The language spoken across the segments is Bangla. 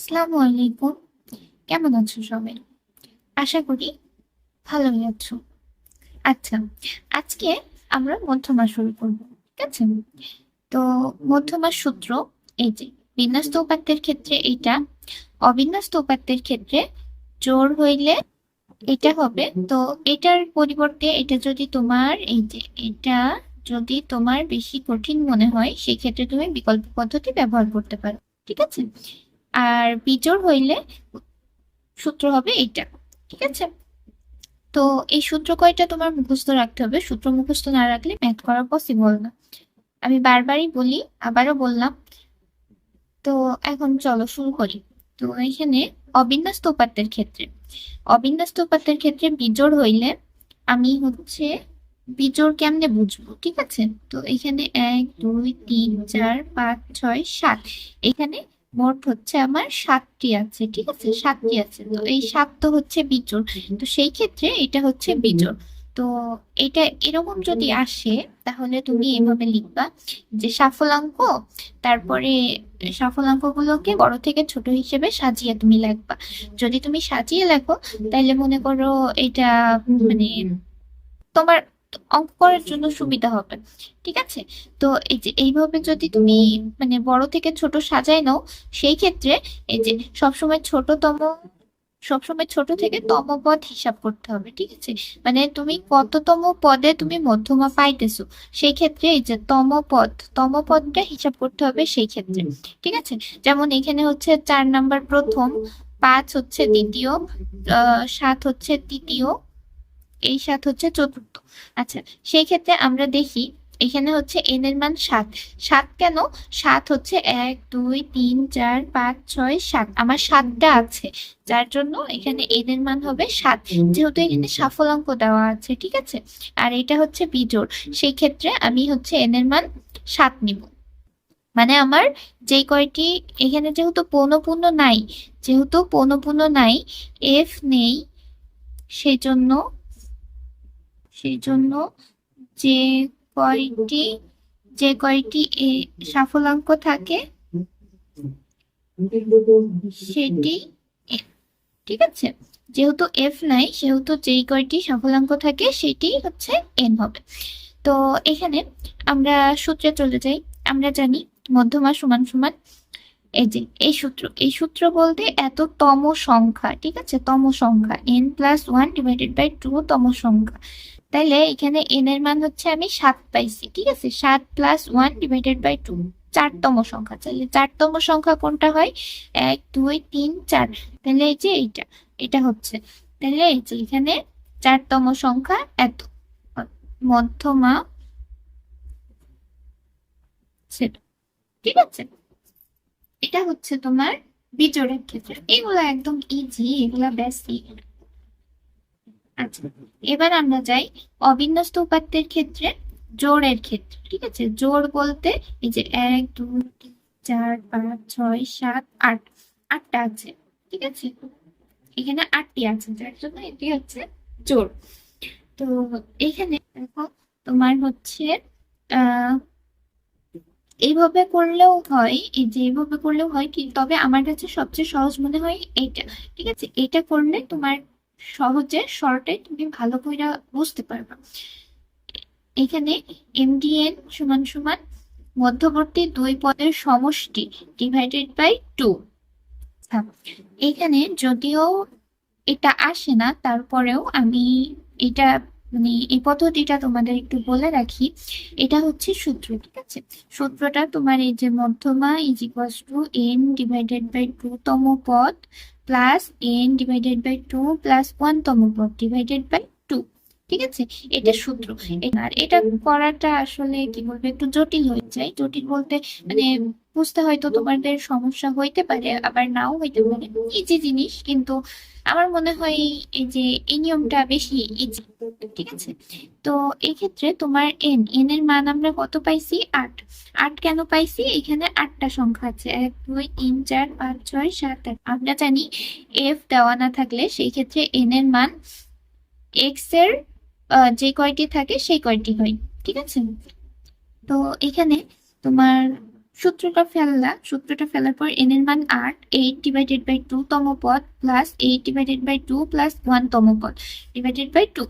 আসসালামু আলাইকুম। কেমন আছো সবাই? আশা করি ভালোই আছো। আচ্ছা আজকে আমরা মধ্যমা শুরু করব, ঠিক আছে? তো মধ্যমা সূত্র এই যে, বিন্যস্ত উপাত্তের ক্ষেত্রে এইটা, অবিন্যস্ত উপাত্তের ক্ষেত্রে জোর হইলে এটা হবে। তো এটার পরিবর্তে এটা যদি তোমার, এই যে, এটা যদি তোমার বেশি কঠিন মনে হয়, সেক্ষেত্রে তুমি বিকল্প পদ্ধতি ব্যবহার করতে পারো, ঠিক আছে? আর বিজোড় হইলে সূত্র হবে এইটা, ঠিক আছে? তো এই সূত্র কয়টা তোমার মুখস্থ রাখতে হবে? সূত্র মুখস্থ না রাখলে ম্যাথ করা পসিবল না। আমি বারবারই বলি, আবারও বললাম। তো এখন চলো শুরু করি। তো এখানে অবিন্যস্ত উপাত্তের ক্ষেত্রে, অবিন্যস্ত উপাত্তের ক্ষেত্রে বিজোড় হইলে আমি হচ্ছে বিজোড় কেমনে বুঝব, ঠিক আছে? তো এখানে এক, দুই, তিন, চার, পাঁচ, ছয়, সাত। এখানে মোট হচ্ছে আমার সাতটি আছে ঠিক আছে? সাতটি আছে। তো এই সাত তো হচ্ছে বিজোড় তো সেই ক্ষেত্রে এটা হচ্ছে বিজোড় তো এটা এরকম যদি আসে তাহলে তুমি এভাবে লিখবা যে সাফলাঙ্ক তারপরে সাফলাঙ্ক গুলোকে বড় থেকে ছোট হিসেবে সাজিয়ে তুমি লিখবা। যদি তুমি সাজিয়ে লেখো তাহলে মনে করো এটা মানে তোমার অঙ্ক করার জন্য সুবিধা হবে ঠিক আছে? তো এই যে এইভাবে যদি তুমি মানে বড় থেকে ছোট সাজায় নাও সেই ক্ষেত্রে এই যে সবসময় ছোটতম সবসময় ছোট থেকে তম পদ হিসাব করতে হবে ঠিক আছে? মানে তুমি কততম পদে তুমি মধ্যমা পাইতেছো সেই ক্ষেত্রে এই যে তম পদ তম পদটা হিসাব করতে হবে সেই ক্ষেত্রে ঠিক আছে? যেমন এখানে হচ্ছে চার নাম্বার প্রথম পাঁচ হচ্ছে দ্বিতীয় আহ সাত হচ্ছে তৃতীয় এই সাত হচ্ছে চতুর্থ। আচ্ছা সেই ক্ষেত্রে আমরা দেখি এখানে হচ্ছে এন এর মান সাত। সাত কেন? সাত হচ্ছে এক, দুই, তিন, চার, পাঁচ, ছয়, সাত। আমার সাতটা আছে, যার জন্য এখানে এন এর মান হবে সাত। যেহেতু এখানে সাফলাঙ্ক দেওয়া আছে, ঠিক আছে? আর এটা হচ্ছে বিজোড়। সেই ক্ষেত্রে আমি হচ্ছে এন এর মান সাত নিব। মানে আমার যে কয়টি, এখানে যেহেতু পৌনপূর্ণ নাই, যেহেতু পৌনপূর্ণ নাই এফ নেই, সেই জন্য সেই জন্য যে কয়টি যে কয়টি সাফলাঙ্ক থাকে, সেটি ঠিক আছে? যেহেতু এফ নাই, সেহেতু যেই কয়টি সাফলাঙ্ক থাকে, সেটি হচ্ছে এন হবে। তো এখানে আমরা সূত্রে চলে যাই। আমরা জানি মধ্যমা সমান সমান এই যে, এই সূত্র। এই সূত্র বলতে এত তম সংখ্যা, ঠিক আছে? তম সংখ্যা। N plus one divided by two তম সংখ্যা। তাইলে এখানে এন এর মান হচ্ছে আমি সাত পাইছি, ঠিক আছে? সাত plus one divided by two চারতম সংখ্যা। তাহলে চারতম সংখ্যা কোনটা হয়? এক, দুই, তিন, চার। তাহলে এই যে এইটা, এটা হচ্ছে। তাহলে এই যে এখানে চারতম সংখ্যা এত। মধ্যমা ঠিক আছে? এটা হচ্ছে তোমার বিজোড়ের ক্ষেত্রে। এগুলো একদম ইজি এগুলা বেসিক এবার আমরা যাই অবিন্যস্ত উপাত্তের ক্ষেত্রে, জোড়ের ক্ষেত্রে, ঠিক আছে? জোড় বলতে এই যে এক, দুই, তিন, চার, পাঁচ, ছয়, সাত, আট, আটটা আছে, ঠিক আছে? এখানে আটটি আছে, যার জন্য এটি হচ্ছে জোড়। তো এখানে দেখো, তোমার হচ্ছে এইভাবে করলেও হয়, এই যে এইভাবে করলেও হয়, কি তবে আমার কাছে সবচেয়ে সহজ মনে হয় এইটা, ঠিক আছে? এটা করলে তোমার সহজে শর্টে তুমি ভালো করে বুঝতে পারবে। এখানে এমডিএন সমান সমান মধ্যবর্তী দুই পদের সমষ্টি ডিভাইডেড বাই টু এখানে যদিও এটা আসে না, তারপরেও আমি এটা মানে এই পদ্ধতিটা তোমাদের একটু বলে রাখি। এটা হচ্ছে সূত্র, ঠিক আছে? সূত্রটা তোমার এই যে মধ্যমা is two N divided by two তম পদ plus N divided by two plus one তম পদ ডিভাইডেড বাই টু ঠিক আছে? এটা সূত্র। আর এটা করাটা আসলে কি বলব একটু জটিল হয়ে যায়। জটিল বলতে মানে বুঝতে হয়তো তোমাদের সমস্যা হইতে পারে আবার নাও হইতে পারে। ইজি জিনিস কিন্তু আমার মনে হয় এই যে এই নিয়মটা বেশি ইজি ঠিক আছে? তো এক্ষেত্রে তোমার এন এন এর মান আমরা কত পাইছি? আট। আট কেন পাইছি? এখানে আটটা সংখ্যা আছে। এক দুই তিন চার পাঁচ ছয় সাত আট। আমরা জানি এফ দেওয়া না থাকলে সেই ক্ষেত্রে এন এর মান এক্সের যে কয়টি থাকে সেই কয়টি হয়। ঠিক আছে? তো এখানে তোমার সূত্রটা ফেললা। সূত্রটা ফেলার পর এন এর মান আট এইট ডিভাইডেড বাই টু তম পদ plus eight divided by two plus one তম পদ ডিভাইডেড বাই টু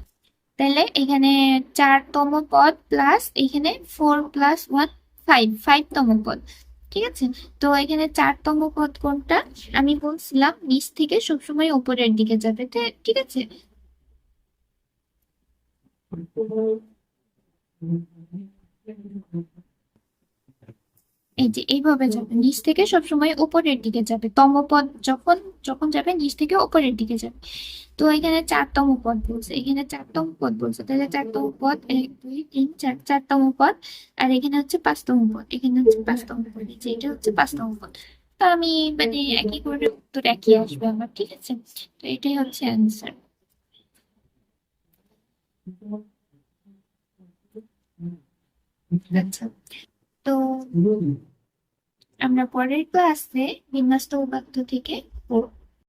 তাহলে এখানে চারতম পদ প্লাস এখানে ফোর প্লাস ওয়ান ফাইভ ফাইভতম পদ। ঠিক আছে? তো এখানে চারতম পদ কোনটা? আমি বলছিলাম নিচ থেকে সবসময় উপরের দিকে যাবে ঠিক আছে? এই যে এইভাবে যাবে নিচ থেকে সবসময় উপরের দিকে যাবে তম পদ যখন যখন যাবে নিচ থেকে উপরের দিকে যাবে। তো এখানে চারতম পদ বলছে এখানে চারতম পদ বলছে তাহলে চারতম পদ এক দুই তিন চার চারতম পদ আর এখানে হচ্ছে পাঁচতম পদ এখানে হচ্ছে পাঁচতম পদ যে এটা হচ্ছে পাঁচতম পদ তো আমি মানে একই করে উত্তর একই আসবে আমার ঠিক আছে? তো এটাই হচ্ছে অ্যান্সার আচ্ছা তো আমরা পরের ক্লাসে বিন্যাস্ত উপাত্ত থেকে পড়ব।